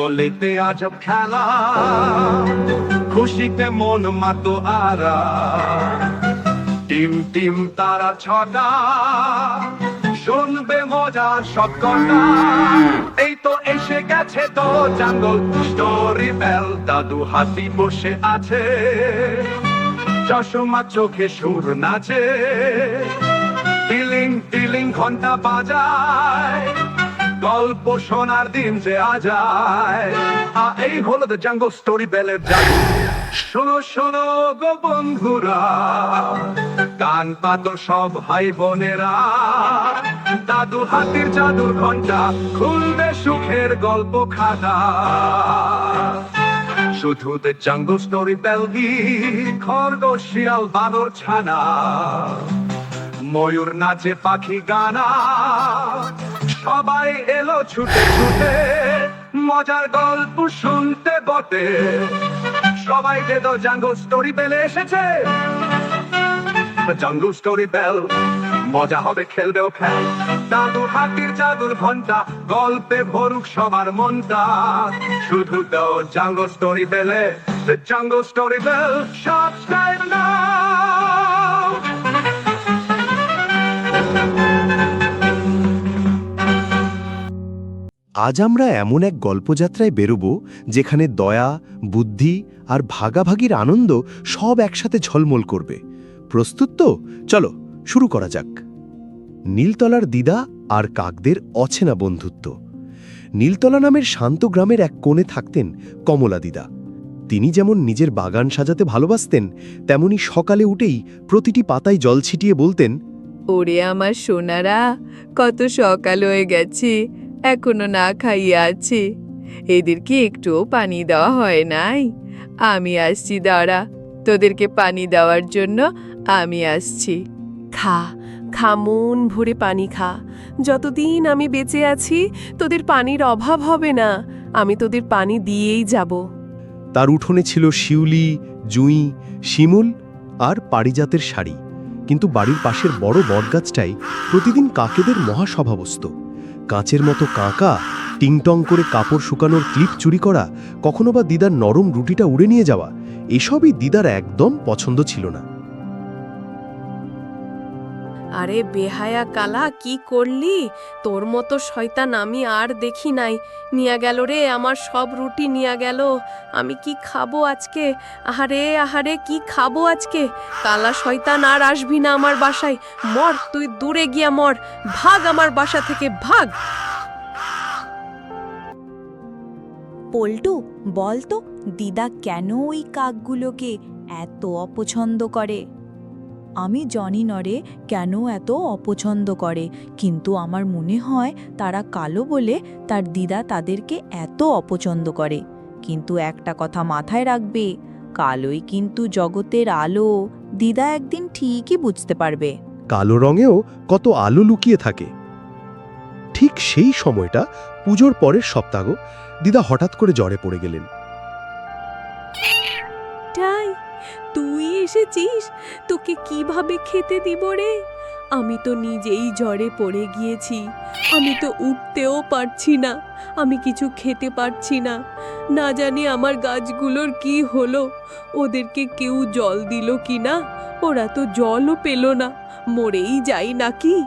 জঙ্গলেতে আজব খেলা। খুশিতে মন মাতো আরা। টিম টিম তারা ছটা। শুনবে মজার সব কথা এই তো এসে গেছে তো জঙ্গল। স্টোরি বেল, দাদু হাতি বসে আছে। চশমা চোখে সুর নাচে। টিলিং টিলিং ঘণ্টা বাজায়। গল্প শোনার দিন যে আজায় এই হলো দ্য জাঙ্গল স্টোরি বেলের জাদু। শোনো শোনো গো বন্ধুরা, কান পাতো সব ভাই বোনেরা, দাদু হাতির জাদুর ঘণ্টা খুলবে সুখের গল্প খাতা শুধু দ্য জাঙ্গল স্টোরি বেল খরগোশ, শিয়াল, বানর, ছানা, ময়ূর নাচে পাখি গানা সবাই এলো ছুটে ছুটে, মজার গল্প শুনতে বটে। সবাই যে তো জাঙ্গল স্টোরি বেলে এসেছে। জাঙ্গল স্টোরি বেল মজা হবে, খেলবেও খেল। দাদু হাতির জাদুর ঘণ্টা গল্পে ভরুক সবার মনটা। শুধু তো জাঙ্গল স্টোরি বেলে জাঙ্গল স্টোরি বেল সাবস্ক্রাইব নাও আজ আমরা এমন এক গল্পযাত্রায় বেরোব যেখানে দয়া, বুদ্ধি আর ভাগাভাগির আনন্দ সব একসাথে ঝলমল করবে। প্রস্তুত তো? চলো, শুরু করা যাক। নীলতলার দিদা আর কাকদের অচেনা বন্ধুত্ব। নীলতলা নামের শান্ত গ্রামের এক কোণে থাকতেন কমলা দিদা। তিনি যেমন নিজের বাগান সাজাতে ভালোবাসতেন, তেমনি সকালে উঠেই প্রতিটি পাতায় জল ছিটিয়ে বলতেন, ওরে আমার সোনারা, কত সকাল হয়ে গেছে এখনও না খাইয়ে আছে। এদেরকে একটুও পানি দেওয়া হয় নাই। আমি আসছি দাঁড়া। তোদেরকে পানি দেওয়ার জন্য আমি আসছি। খা খা মন ভরে পানি খা। যতদিন আমি বেঁচে আছি তোদের পানির অভাব হবে না। আমি তোদের পানি দিয়েই যাব। তার উঠোনে ছিল শিউলি জুঁই শিমুল আর পারিজাতের শাড়ি। কিন্তু বাড়ির পাশের বড় বটগাছটাই প্রতিদিন কাকেদের মহাসভা বসত কাঁচের মতো কাঁকা, টিংটং করে কাপড় শুকানোর ক্লিপ চুরি করা, কখনো বা দিদার নরম রুটিটা উড়ে নিয়ে যাওয়া, এসবই দিদার একদম পছন্দ ছিল না। আরে বেহায়া কালা, কি করলি? তোর মতো শয়তান আমি আর দেখি নাই। নিয়া গেল রে, আমার সব রুটি নিয়া গেল। আমি কি খাব আজকে? আহারে আহারে, কি খাব আজকে? কালা শয়তান আর আসবি না আমার বাসায়। মর, তুই দূরে গিয়া মর। ভাগ আমার বাসা থেকে, ভাগ! পল্টু বল তো দিদা কেন ওই কাকগুলোকে এত অপছন্দ করে? আমি জানি নরে কেন এত অপছন্দ করে? কিন্তু আমার মনে হয় তারা কালো বলে তার দিদা তাদেরকে এত অপছন্দ করে। কিন্তু একটা কথা মাথায় রাখবে কালোই কিন্তু জগতের আলো। দিদা একদিন ঠিকই বুঝতে পারবে। কালো রঙেও কত আলো লুকিয়ে থাকে। ঠিক সেই সময়টা পুজোর পরের সপ্তাহ দিদা হঠাৎ করে জ্বরে পড়ে গেলেন। তুই এসেছিস? তোকে কীভাবে খেতে দিব রে? আমি তো নিজেই জ্বরে পড়ে গিয়েছি। আমি তো উঠতেও পারছি না। আমি কিছু খেতে পারছি না। না জানি আমার গাছগুলোর কি হলো। ওদেরকে কেউ জল দিল কি না? ওরা তো জলও পেল না। মরেই যাই নাকি?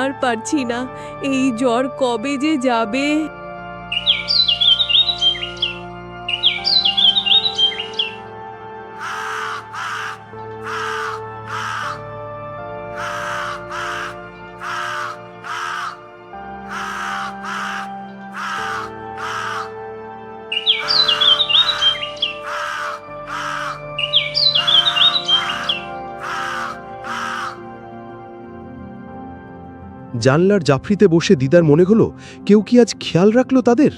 আর পারছি না। এই জ্বর কবে যে যাবে? জানলার জাফরিতে বসে দিদার মনে হল, কেউ কি আজ খেয়াল রাখল তাদের?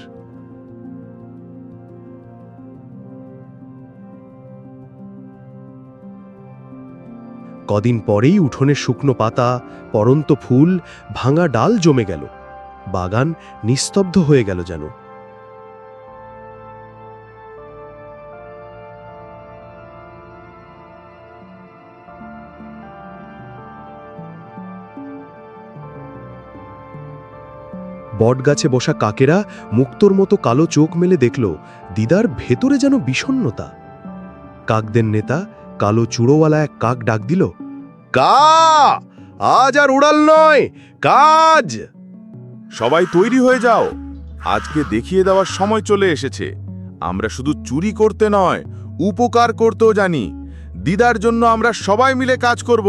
কদিন পরেই উঠোনে শুকনো পাতা, পরন্ত ফুল, ভাঙা ডাল জমে গেল। বাগান নিস্তব্ধ হয়ে গেল যেন। বটগাছে বসা কাকেরা মুক্তোর মতো কালো চোখ মেলে দেখল, দিদার ভেতরে যেন বিষণ্ণতা কাকদের নেতা কালো চূড়োওয়ালা এক কাক ডাক দিল, কা! আজ আর উড়াল নয়, কাজ! সবাই তৈরি হয়ে যাও, আজকে দেখিয়ে দেওয়ার সময় চলে এসেছে। আমরা শুধু চুরি করতে নয়, উপকার করতেও জানি। দিদার জন্য আমরা সবাই মিলে কাজ করব।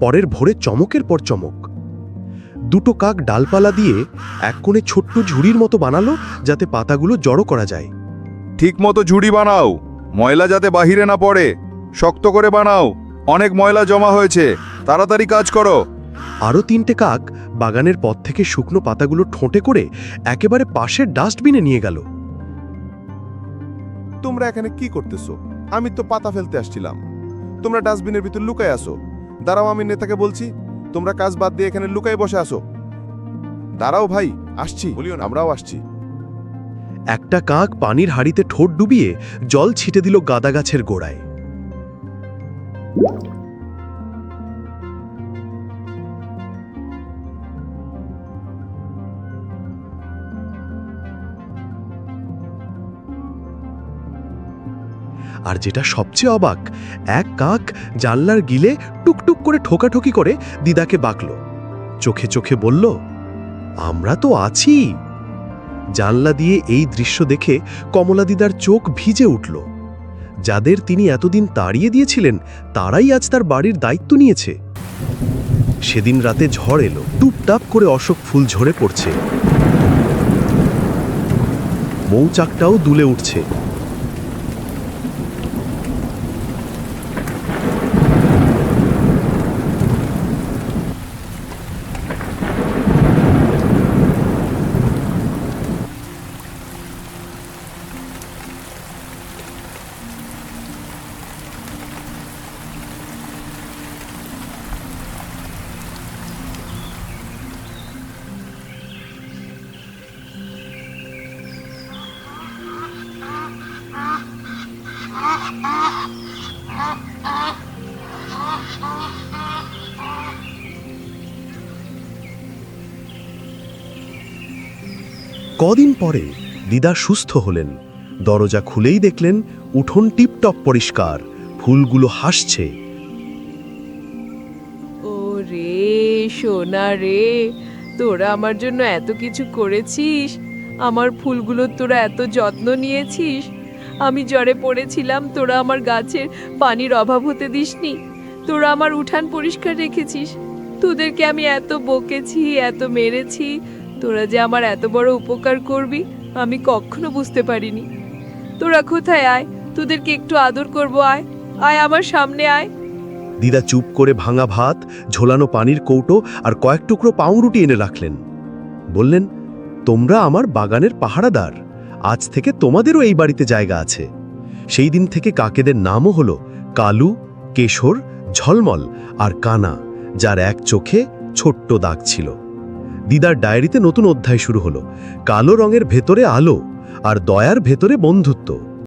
পরের ভোরে চমকের পর চমক। দুটো কাক ডালপালা দিয়ে এক কোণে ছোট্ট ঝুড়ির মতো বানালো যাতে পাতাগুলো জড়ো করা যায়। ঠিক মতো ঝুড়ি বানাও ময়লা যাতে বাহিরে না পড়ে। শক্ত করে বানাও অনেক ময়লা জমা হয়েছে তাড়াতাড়ি কাজ করো। আরও তিনটে কাক বাগানের পথ থেকে শুকনো পাতাগুলো ঠোঁটে করে একেবারে পাশের ডাস্টবিনে নিয়ে গেল। তোমরা এখানে কি করতেছো? আমি তো পাতা ফেলতে আসছিলাম। তোমরা ডাস্টবিনের ভিতর লুকায় আসো দাঁড়াও আমি নেতাকে বলছি তোমরা কাজ বাদ দিয়ে এখানে লুকাই বসে আসো দাঁড়াও ভাই আসছি। বলিও না। আমরাও আসছি। একটা কাক পানির হাড়িতে ঠোঁট ডুবিয়ে জল ছিটে দিল গাদা গাছের গোড়ায়। আর যেটা সবচেয়ে অবাক, এক কাক জানলার গিলে টুকটুক করে ঠোকাঠুকি করে দিদাকে বাঁকল। চোখে চোখে বলল, আমরা তো আছি। জানলা দিয়ে এই দৃশ্য দেখে কমলা দিদার চোখ ভিজে উঠল। যাদের তিনি এতদিন তাড়িয়ে দিয়েছিলেন, তারাই আজ তার বাড়ির দায়িত্ব নিয়েছে। সেদিন রাতে ঝড় এলো, টুপটাপ করে অশোক ফুল ঝরে পড়ছে। মৌচাকটাও দুলে উঠছে। কদিন পরে দিদা সুস্থ হলেন। দরজা খুলেই দেখলেন উঠোন টিপটপ পরিষ্কার, ফুলগুলো হাসছে। ও রে সোনা রে, তোরা আমার জন্য এত কিছু করেছিস? আমার ফুলগুলো তোরা এত যত্ন নিয়েছিস? আমি জ্বরে পড়েছিলাম, তোরা আমার গাছের পানির অভাব হতে দিসনি। তোরা আমার উঠান পরিষ্কার রেখেছিস। তোদেরকে আমি এত বকেছি, এত মেরেছি তোরা যে আমার এত বড় উপকার করবি, আমি কখনো বুঝতে পারিনি। তোরা কোথায় আয়? তোদেরকে একটু আদর করব, আয়। আয় আমার সামনে, আয়। দিদা চুপ করে ভাঙা ভাত, ঝোলানো পানির কৌটো আর কয়েক টুকরো পাউরুটি এনে রাখলেন। বললেন, তোমরা আমার বাগানের পাহারাদার। আজ থেকে তোমাদেরও এই বাড়িতে জায়গা আছে। সেই দিন থেকে কাকেদের নামও হলো কালু, কেশর, ঝলমল আর কানা, যার এক চোখে ছোট্ট দাগ ছিল। দিদার ডায়েরিতে নতুন অধ্যায় শুরু হলো। কালো রঙের ভেতরে আলো আর দয়ার ভেতরে বন্ধুত্ব।